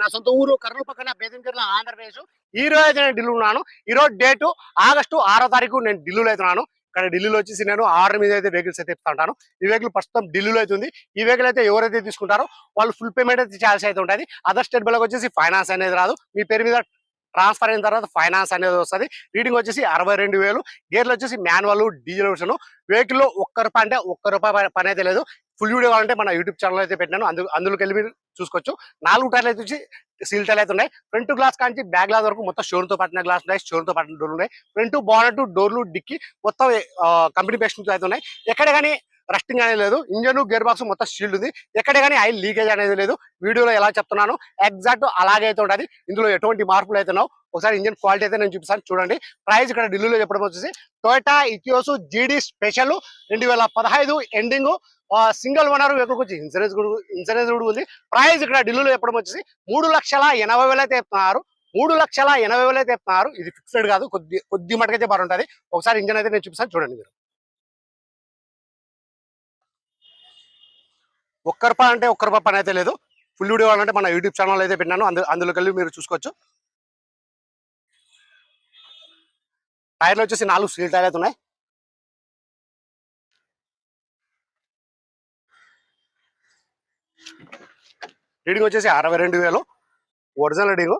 నా సొంత ఊరు కర్నూలు పక్కన బేదంచెర్ల ఆంధ్రప్రదేశ్. ఈ రోజు అయితే నేను ఢిల్లీ ఉన్నాను. ఈ రోజు డేట్ ఆగస్టు ఆరో తారీఖు నేను ఢిల్లీలో అవుతున్నాను ఇక్కడ ఢిల్లీలో వచ్చేసి నేను ఆర్డర్ మీద అయితే వెహికల్స్ అయితే ఇస్తా ఉంటాను. ఈ వెహికల్ ప్రస్తుతం ఢిల్లీలో అయితే ఉంది. ఈ వెహికల్ అయితే ఎవరైతే తీసుకుంటారో వాళ్ళు ఫుల్ పేమెంట్ అయితే చేయాల్సి అయితే ఉంటుంది. అదర్ స్టేట్ బిల్లకు వచ్చేసి ఫైనాన్స్ అనేది రాదు. మీ పేరు మీద ట్రాన్స్ఫర్ అయిన తర్వాత ఫైనాన్స్ అనేది వస్తుంది. రీడింగ్ వచ్చేసి అరవై రెండు వేలు. గేర్లు వచ్చేసి మాన్యువల్ డీజిల్ వర్షన్ వెహికల్ ఒక్క రూపాయి అంటే ఒక్క రూపాయి పని అయితే లేదు. ఫుల్ వీడియో కావాలంటే మన యూట్యూబ్ ఛానల్ అయితే పెట్టినాను. అందు అందులోకి వెళ్ళి మీరు చూసుకోవచ్చు. నాలుగు టైర్లు అయితే వచ్చి సీల్ టైర్లు అయితే ఉన్నాయి. ఫ్రంట్ గ్లాస్ కాంచి బ్యాక్ గ్లాస్ వరకు మొత్తం షోన్తో తో పట్టిన గ్లాస్ ఉన్నాయి. షోన్తో తో పట్టిన డోర్లు ఉన్నాయి. ఫ్రంట్ బానెట్ డోర్లు డిక్కి మొత్తం కంపెనీ బెస్ట్ అయితే ఉన్నాయి. ఎక్కడ కానీ రస్టింగ్ అనేది లేదు. ఇంజన్ గేర్ బాక్స్ మొత్తం షీల్డ్ ఉంది. ఎక్కడ కానీ ఆయిల్ లీకేజ్ అనేది లేదు. వీడియోలో ఎలా చెప్తున్నాను ఎగ్జాక్ట్ అలాగే అయితే ఉంటుంది. ఇందులో ఎటువంటి మార్పులు అయితే ఉన్నావు ఒకసారి ఇంజన్ క్వాలిటీ అయితే నేను చూపిస్తాను. చూడండి. ప్రైస్ ఇక్కడ ఢిల్లీలో చెప్పడం వచ్చేసి టొయోటా ఇటియోస్ జీడీ స్పెషల్ రెండు వేల పదహైదు ఎండింగ్ సింగిల్ ఓనర్ వెహికల్ వచ్చి ఇన్సూరెన్స్ కూడా ఇన్సూరెన్స్ కూడా ఉంది. ప్రైస్ ఇక్కడ ఢిల్లీలో చెప్పడం వచ్చేసి మూడు లక్షల ఎనభై వేలు అయితే చెప్తున్నారు. మూడు లక్షల ఎనభై వేలు అయితే చెప్తున్నారు. ఇది ఫిక్స్డ్ కాదు. కొద్ది కొద్ది మటుకైతే బాగుంటుంది ఒకసారి ఇంజన్ అయితే నేను చూపిస్తాను. చూడండి మీరు. ఒక్క రూపాయి అంటే ఒక్క రూపాయి పని అయితే లేదు. ఫుల్ వీడియో కావాలంటే మన యూట్యూబ్ ఛానల్ అయితే పెట్టినాను. అందు అందులోకి వెళ్ళి మీరు చూసుకోవచ్చు. టైర్లు వచ్చేసి నాలుగు స్టీల్ టైర్లు అయితే ఉన్నాయి రీడింగ్ వచ్చేసి అరవై రెండు వేలు. Original reading.